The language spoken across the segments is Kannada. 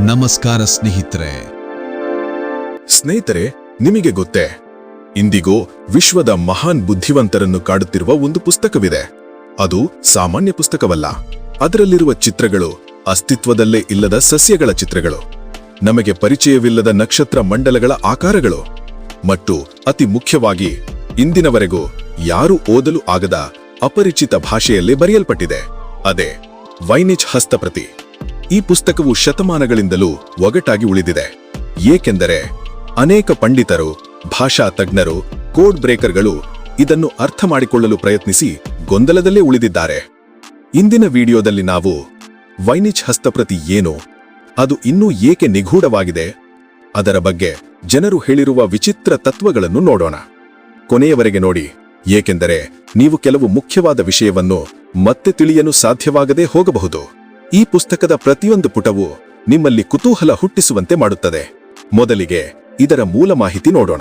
ನಮಸ್ಕಾರ ಸ್ನೇಹಿತರೆ. ಸ್ನೇಹಿತರೆ, ನಿಮಗೆ ಗೊತ್ತೇ? ಇಂದಿಗೂ ವಿಶ್ವದ ಮಹಾನ್ ಬುದ್ಧಿವಂತರನ್ನು ಕಾಡುತ್ತಿರುವ ಒಂದು ಪುಸ್ತಕವಿದೆ. ಅದು ಸಾಮಾನ್ಯ ಪುಸ್ತಕವಲ್ಲ. ಅದರಲ್ಲಿರುವ ಚಿತ್ರಗಳು ಅಸ್ತಿತ್ವದಲ್ಲೇ ಇಲ್ಲದ ಸಸ್ಯಗಳ ಚಿತ್ರಗಳು. ನಮಗೆ ಪರಿಚಯವಿಲ್ಲದ ನಕ್ಷತ್ರ ಮಂಡಲಗಳ ಆಕಾರಗಳು. ಮತ್ತು ಅತಿ ಮುಖ್ಯವಾಗಿ, ಇಂದಿನವರೆಗೂ ಯಾರು ಓದಲು ಆಗದ ಅಪರಿಚಿತ ಭಾಷೆಯಲ್ಲಿ ಬರೆಯಲ್ಪಟ್ಟಿದೆ. ಅದೇ ವೈನಿಚ್ ಹಸ್ತಪ್ರತಿ. ಈ ಪುಸ್ತಕವು ಶತಮಾನಗಳಿಂದಲೂ ಒಗಟಾಗಿ ಉಳಿದಿದೆ. ಏಕೆಂದರೆ ಅನೇಕ ಪಂಡಿತರು, ಭಾಷಾ ತಜ್ಞರು, ಕೋಡ್ ಬ್ರೇಕರ್ಗಳು ಇದನ್ನು ಅರ್ಥ ಮಾಡಿಕೊಳ್ಳಲು ಪ್ರಯತ್ನಿಸಿ ಗೊಂದಲದಲ್ಲೇ ಉಳಿದಿದ್ದಾರೆ. ಇಂದಿನ ವಿಡಿಯೋದಲ್ಲಿ ನಾವು ವೈನಿಚ್ ಹಸ್ತಪ್ರತಿ ಏನು, ಅದು ಇನ್ನೂ ಏಕೆ ನಿಗೂಢವಾಗಿದೆ, ಅದರ ಬಗ್ಗೆ ಜನರು ಹೇಳಿರುವ ವಿಚಿತ್ರ ತತ್ವಗಳನ್ನು ನೋಡೋಣ. ಕೊನೆಯವರೆಗೆ ನೋಡಿ, ಏಕೆಂದರೆ ನೀವು ಕೆಲವು ಮುಖ್ಯವಾದ ವಿಷಯವನ್ನು ಮತ್ತೆ ತಿಳಿಯಲು ಸಾಧ್ಯವಾಗದೇ ಹೋಗಬಹುದು. ಈ ಪುಸ್ತಕದ ಪ್ರತಿಯೊಂದು ಪುಟವು ನಿಮ್ಮಲ್ಲಿ ಕುತೂಹಲ ಹುಟ್ಟಿಸುವಂತೆ ಮಾಡುತ್ತದೆ. ಮೊದಲಿಗೆ ಇದರ ಮೂಲ ಮಾಹಿತಿ ನೋಡೋಣ.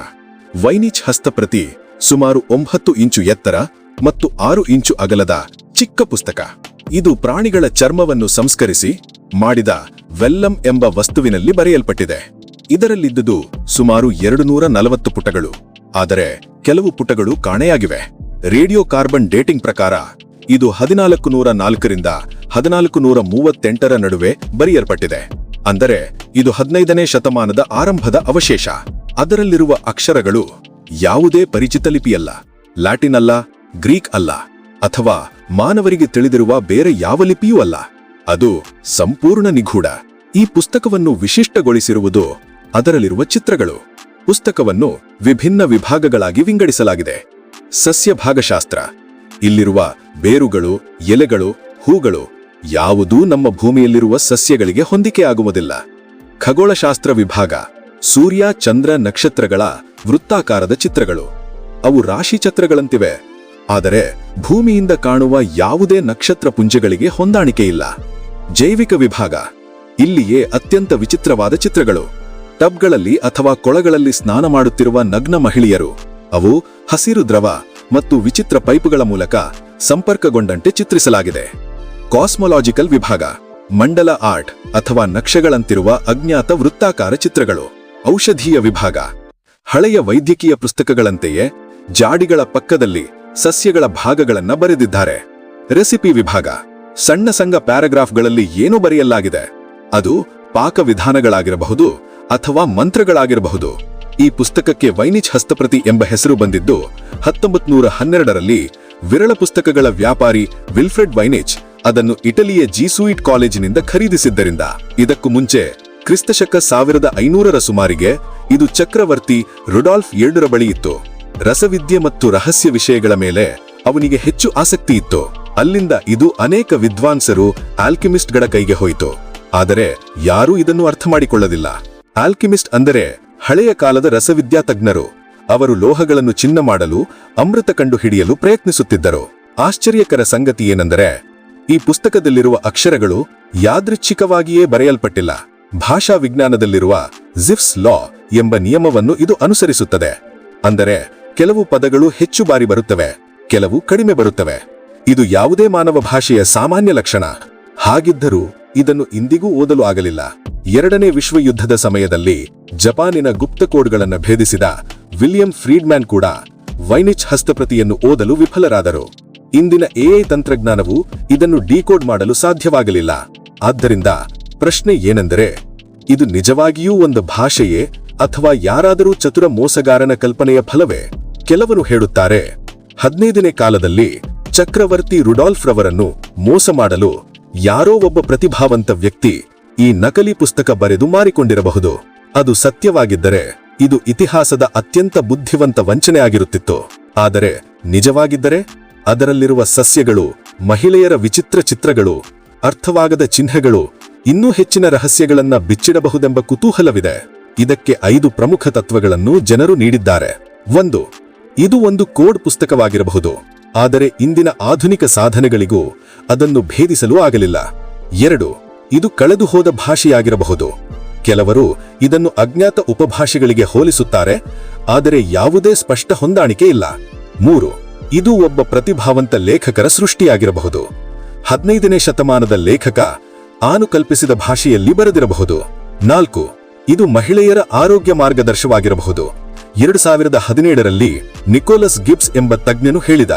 ವೈನಿಚ್ ಹಸ್ತಪ್ರತಿ ಸುಮಾರು ಒಂಬತ್ತು ಇಂಚು ಎತ್ತರ ಮತ್ತು ಆರು ಇಂಚು ಅಗಲದ ಚಿಕ್ಕ ಪುಸ್ತಕ. ಇದು ಪ್ರಾಣಿಗಳ ಚರ್ಮವನ್ನು ಸಂಸ್ಕರಿಸಿ ಮಾಡಿದ ವೆಲ್ಲಂ ಎಂಬ ವಸ್ತುವಿನಲ್ಲಿ ಬರೆಯಲ್ಪಟ್ಟಿದೆ. ಇದರಲ್ಲಿದ್ದುದು ಸುಮಾರು ಎರಡು ನೂರ ನಲವತ್ತು ಪುಟಗಳು. ಆದರೆ ಕೆಲವು ಪುಟಗಳು ಕಾಣೆಯಾಗಿವೆ. ರೇಡಿಯೋ ಕಾರ್ಬನ್ ಡೇಟಿಂಗ್ ಪ್ರಕಾರ ಇದು ಹದಿನಾಲ್ಕು ನೂರ ನಾಲ್ಕರಿಂದ ಹದಿನಾಲ್ಕು ನೂರ ಮೂವತ್ತೆಂಟರ ನಡುವೆ ಬರೆಯಲ್ಪಟ್ಟಿದೆ. ಅಂದರೆ, ಇದು ಹದಿನೈದನೇ ಶತಮಾನದ ಆರಂಭದ ಅವಶೇಷ. ಅದರಲ್ಲಿರುವ ಅಕ್ಷರಗಳು ಯಾವುದೇ ಪರಿಚಿತ ಲಿಪಿಯಲ್ಲ. ಲ್ಯಾಟಿನ್ ಅಲ್ಲ, ಗ್ರೀಕ್ ಅಲ್ಲ, ಅಥವಾ ಮಾನವರಿಗೆ ತಿಳಿದಿರುವ ಬೇರೆ ಯಾವ ಲಿಪಿಯೂ ಅಲ್ಲ. ಅದು ಸಂಪೂರ್ಣ ನಿಗೂಢ. ಈ ಪುಸ್ತಕವನ್ನು ವಿಶಿಷ್ಟಗೊಳಿಸಿರುವುದು ಅದರಲ್ಲಿರುವ ಚಿತ್ರಗಳು. ಪುಸ್ತಕವನ್ನು ವಿಭಿನ್ನ ವಿಭಾಗಗಳಾಗಿ ವಿಂಗಡಿಸಲಾಗಿದೆ. ಸಸ್ಯ ಭಾಗಶಾಸ್ತ್ರ ಇಲ್ಲಿರುವ ಬೇರುಗಳು, ಎಲೆಗಳು, ಹೂಗಳು ಯಾವುದೂ ನಮ್ಮ ಭೂಮಿಯಲ್ಲಿರುವ ಸಸ್ಯಗಳಿಗೆ ಹೊಂದಿಕೆಯಾಗುವುದಿಲ್ಲ. ಖಗೋಳಶಾಸ್ತ್ರ ವಿಭಾಗ, ಸೂರ್ಯ, ಚಂದ್ರ ನಕ್ಷತ್ರಗಳ ವೃತ್ತಾಕಾರದ ಚಿತ್ರಗಳು. ಅವು ರಾಶಿಚತ್ರಗಳಂತಿವೆ ಆದರೆ ಭೂಮಿಯಿಂದ ಕಾಣುವ ಯಾವುದೇ ನಕ್ಷತ್ರ ಪುಂಜಗಳಿಗೆ ಹೊಂದಾಣಿಕೆಯಿಲ್ಲ. ಜೈವಿಕ ವಿಭಾಗ, ಇಲ್ಲಿಯೇ ಅತ್ಯಂತ ವಿಚಿತ್ರವಾದ ಚಿತ್ರಗಳು. ಟಬ್ಗಳಲ್ಲಿ ಅಥವಾ ಕೊಳಗಳಲ್ಲಿ ಸ್ನಾನ ಮಾಡುತ್ತಿರುವ ನಗ್ನ ಮಹಿಳೆಯರು, ಅವು ಹಸಿರು ದ್ರವ ಮತ್ತು ವಿಚಿತ್ರ ಪೈಪುಗಳ ಮೂಲಕ ಸಂಪರ್ಕಗೊಂಡಂತೆ ಚಿತ್ರಿಸಲಾಗಿದೆ. ಕಾಸ್ಮೊಲಾಜಿಕಲ್ ವಿಭಾಗ, ಮಂಡಲ ಆರ್ಟ್ ಅಥವಾ ನಕ್ಷೆಗಳಂತಿರುವ ಅಜ್ಞಾತ ವೃತ್ತಾಕಾರ ಚಿತ್ರಗಳು. ಔಷಧೀಯ ವಿಭಾಗ, ಹಳೆಯ ವೈದ್ಯಕೀಯ ಪುಸ್ತಕಗಳಂತೆಯೇ ಜಾಡಿಗಳ ಪಕ್ಕದಲ್ಲಿ ಸಸ್ಯಗಳ ಭಾಗಗಳನ್ನು ಬರೆದಿದ್ದಾರೆ. ರೆಸಿಪಿ ವಿಭಾಗ, ಸಣ್ಣ ಸಂಘ ಪ್ಯಾರಾಗ್ರಾಫ್ಗಳಲ್ಲಿ ಏನು ಬರೆಯಲಾಗಿದೆ. ಅದು ಪಾಕವಿಧಾನಗಳಾಗಿರಬಹುದು ಅಥವಾ ಮಂತ್ರಗಳಾಗಿರಬಹುದು. ಈ ಪುಸ್ತಕಕ್ಕೆ ವೈನಿಚ್ ಹಸ್ತಪ್ರತಿ ಎಂಬ ಹೆಸರು ಬಂದಿದ್ದು ಹತ್ತೊಂಬತ್ ನೂರ ಹನ್ನೆರಡರಲ್ಲಿ ವಿರಳ ಪುಸ್ತಕಗಳ ವ್ಯಾಪಾರಿ ವಿಲ್ಫ್ರೆಡ್ ವೈನಿಚ್ ಅದನ್ನು ಇಟಲಿಯ ಜೀಸೂಯಿಟ್ ಕಾಲೇಜಿನಿಂದ ಖರೀದಿಸಿದ್ದರಿಂದ. ಇದಕ್ಕೂ ಮುಂಚೆ ಕ್ರಿಸ್ತಶಕ ಸಾವಿರದ ಐನೂರರ ಸುಮಾರಿಗೆ ಇದು ಚಕ್ರವರ್ತಿ ರುಡಾಲ್ಫ್ ಎರಡರ ಬಳಿ ಇತ್ತು. ರಸವಿದ್ಯೆ ಮತ್ತು ರಹಸ್ಯ ವಿಷಯಗಳ ಮೇಲೆ ಅವನಿಗೆ ಹೆಚ್ಚು ಆಸಕ್ತಿ ಇತ್ತು. ಅಲ್ಲಿಂದ ಇದು ಅನೇಕ ವಿದ್ವಾಂಸರು ಆಲ್ಕಿಮಿಸ್ಟ್ಗಳ ಕೈಗೆ ಹೋಯಿತು. ಆದರೆ ಯಾರೂ ಇದನ್ನು ಅರ್ಥ ಮಾಡಿಕೊಳ್ಳಲಿಲ್ಲ ಆಲ್ಕಿಮಿಸ್ಟ್ ಅಂದರೆ ಹಳೆಯ ಕಾಲದ ರಸವಿದ್ಯಾ ತಜ್ಞರು ಅವರು ಲೋಹಗಳನ್ನು ಚಿನ್ನ ಮಾಡಲು, ಅಮೃತ ಕಂಡು ಹಿಡಿಯಲು ಪ್ರಯತ್ನಿಸುತ್ತಿದ್ದರು. ಆಶ್ಚರ್ಯಕರ ಸಂಗತಿ ಏನೆಂದರೆ, ಈ ಪುಸ್ತಕದಲ್ಲಿರುವ ಅಕ್ಷರಗಳು ಯಾದೃಚ್ಛಿಕವಾಗಿಯೇ ಬರೆಯಲ್ಪಟ್ಟಿಲ್ಲ. ಭಾಷಾ ವಿಜ್ಞಾನದಲ್ಲಿರುವ ಜಿಫ್ಸ್ ಲಾ ಎಂಬ ನಿಯಮವನ್ನು ಇದು ಅನುಸರಿಸುತ್ತದೆ. ಅಂದರೆ, ಕೆಲವು ಪದಗಳು ಹೆಚ್ಚು ಬಾರಿ ಬರುತ್ತವೆ, ಕೆಲವು ಕಡಿಮೆ ಬರುತ್ತವೆ. ಇದು ಯಾವುದೇ ಮಾನವ ಭಾಷೆಯ ಸಾಮಾನ್ಯ ಲಕ್ಷಣ. ಹಾಗಿದ್ದರೂ, ಇದನ್ನು ಇಂದಿಗೂ ಓದಲು ಆಗಲಿಲ್ಲ. ಎರಡನೇ ವಿಶ್ವಯುದ್ಧದ ಸಮಯದಲ್ಲಿ ಜಪಾನಿನ ಗುಪ್ತ ಕೋಡ್ಗಳನ್ನು ಭೇದಿಸಿದ ವಿಲಿಯಂ ಫ್ರೀಡ್ಮ್ಯಾನ್ ಕೂಡ ವೈನಿಚ್ ಹಸ್ತಪ್ರತಿಯನ್ನು ಓದಲು ವಿಫಲರಾದರು. ಇಂದಿನ ಎಐ ತಂತ್ರಜ್ಞಾನವು ಇದನ್ನು ಡಿಕೋಡ್ ಮಾಡಲು ಸಾಧ್ಯವಾಗಲಿಲ್ಲ. ಆದ್ದರಿಂದ ಪ್ರಶ್ನೆ ಏನೆಂದರೆ, ಇದು ನಿಜವಾಗಿಯೂ ಒಂದು ಭಾಷೆಯೇ ಅಥವಾ ಯಾರಾದರೂ ಚತುರ ಮೋಸಗಾರನ ಕಲ್ಪನೆಯ ಫಲವೇ? ಕೆಲವರು ಹೇಳುತ್ತಾರೆ, ಹದಿನೈದನೇ ಕಾಲದಲ್ಲಿ ಚಕ್ರವರ್ತಿ ರುಡಾಲ್ಫ್ ರವರನ್ನು ಮೋಸ ಮಾಡಲು ಯಾರೋ ಒಬ್ಬ ಪ್ರತಿಭಾವಂತ ವ್ಯಕ್ತಿ ಈ ನಕಲಿ ಪುಸ್ತಕ ಬರೆದು ಮಾರಿಕೊಂಡಿರಬಹುದು. ಅದು ಸತ್ಯವಾಗಿದ್ದರೆ, ಇದು ಇತಿಹಾಸದ ಅತ್ಯಂತ ಬುದ್ಧಿವಂತ ವಂಚನೆ ಆಗಿರುತ್ತಿತ್ತು. ಆದರೆ, ನಿಜವಾಗಿದ್ದರೆ, ಅದರಲ್ಲಿರುವ ಸಸ್ಯಗಳು, ಮಹಿಳೆಯರ ವಿಚಿತ್ರ ಚಿತ್ರಗಳು, ಅರ್ಥವಾಗದ ಚಿಹ್ನೆಗಳು, ಇನ್ನೂ ಹೆಚ್ಚಿನ ರಹಸ್ಯಗಳನ್ನ ಬಿಚ್ಚಿಡಬಹುದೆಂಬ ಕುತೂಹಲವಿದೆ. ಇದಕ್ಕೆ ಐದು ಪ್ರಮುಖ ತತ್ವಗಳನ್ನು ಜನರು ನೀಡಿದ್ದಾರೆ. ಒಂದು, ಇದು ಒಂದು ಕೋಡ್ ಪುಸ್ತಕವಾಗಿರಬಹುದು. ಆದರೆ, ಇಂದಿನ ಆಧುನಿಕ ಸಾಧನೆಗಳಿಗೂ ಅದನ್ನು ಭೇದಿಸಲು ಆಗಲಿಲ್ಲ. ಎರಡು ಇದು ಕಳೆದು ಹೋದ ಭಾಷೆಯಾಗಿರಬಹುದು. ಕೆಲವರು ಇದನ್ನು ಅಜ್ಞಾತ ಉಪಭಾಷೆಗಳಿಗೆ ಹೋಲಿಸುತ್ತಾರೆ, ಆದರೆ ಯಾವುದೇ ಸ್ಪಷ್ಟ ಹೊಂದಾಣಿಕೆ ಇಲ್ಲ. ಮೂರು, ಇದು ಒಬ್ಬ ಪ್ರತಿಭಾವಂತ ಲೇಖಕರ ಸೃಷ್ಟಿಯಾಗಿರಬಹುದು. ಹದಿನೈದನೇ ಶತಮಾನದ ಲೇಖಕ ಆನು ಕಲ್ಪಿಸಿದ ಭಾಷೆಯಲ್ಲಿ ಬರೆದಿರಬಹುದು. ನಾಲ್ಕು, ಇದು ಮಹಿಳೆಯರ ಆರೋಗ್ಯ ಮಾರ್ಗದರ್ಶವಾಗಿರಬಹುದು ಎರಡು ಸಾವಿರದ ಹದಿನೇಳರಲ್ಲಿ ನಿಕೋಲಸ್ ಗಿಬ್ಸ್ ಎಂಬ ತಜ್ಞನು ಹೇಳಿದ,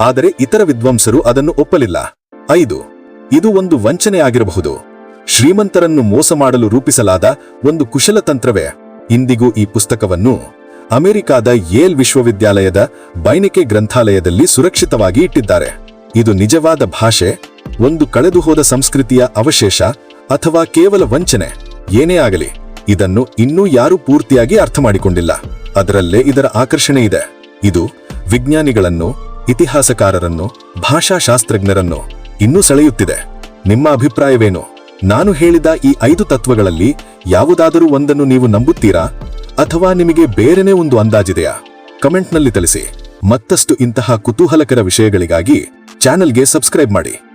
ಆದರೆ ಇತರ ವಿದ್ವಾಂಸರು ಅದನ್ನು ಒಪ್ಪಲಿಲ್ಲ. ಐದು ಇದು ಒಂದು ವಂಚನೆಯಾಗಿರಬಹುದು. ಶ್ರೀಮಂತರನ್ನು ಮೋಸ ಮಾಡಲು ರೂಪಿಸಲಾದ ಒಂದು ಕುಶಲತಂತ್ರವೇ ಇಂದಿಗೂ ಈ ಪುಸ್ತಕವನ್ನು ಅಮೆರಿಕಾದ ಯೇಲ್ ವಿಶ್ವವಿದ್ಯಾಲಯದ ಬೈನಿಕೆ ಗ್ರಂಥಾಲಯದಲ್ಲಿ ಸುರಕ್ಷಿತವಾಗಿ ಇಟ್ಟಿದ್ದಾರೆ. ಇದು ನಿಜವಾದ ಭಾಷೆ, ಒಂದು ಕಳೆದುಹೋದ ಸಂಸ್ಕೃತಿಯ ಅವಶೇಷ ಅಥವಾ ಕೇವಲ ವಂಚನೆ? ಏನೇ ಆಗಲಿ, ಇದನ್ನು ಇನ್ನೂ ಯಾರೂ ಪೂರ್ತಿಯಾಗಿ ಅರ್ಥ ಮಾಡಿಕೊಂಡಿಲ್ಲ ಅದರಲ್ಲೇ ಇದರ ಆಕರ್ಷಣೆ ಇದೆ. ಇದು ವಿಜ್ಞಾನಿಗಳನ್ನು, ಇತಿಹಾಸಕಾರರನ್ನು, ಭಾಷಾಶಾಸ್ತ್ರಜ್ಞರನ್ನು ಇನ್ನೂ ಸೆಳೆಯುತ್ತಿದೆ. ನಿಮ್ಮ ಅಭಿಪ್ರಾಯವೇನು? ನಾನು ಹೇಳಿದ ಈ ಐದು ತತ್ವಗಳಲ್ಲಿ ಯಾವುದಾದರೂ ಒಂದನ್ನು ನೀವು ನಂಬುತ್ತೀರಾ? ಅಥವಾ ನಿಮಗೆ ಬೇರೆನೇ ಒಂದು ಅಂದಾಜಿದೆಯಾ? ಕಮೆಂಟ್ನಲ್ಲಿ ತಿಳಿಸಿ. ಮತ್ತಷ್ಟು ಇಂತಹ ಕುತೂಹಲಕರ ವಿಷಯಗಳಿಗಾಗಿ ಚಾನೆಲ್ಗೆ ಸಬ್ಸ್ಕ್ರೈಬ್ ಮಾಡಿ.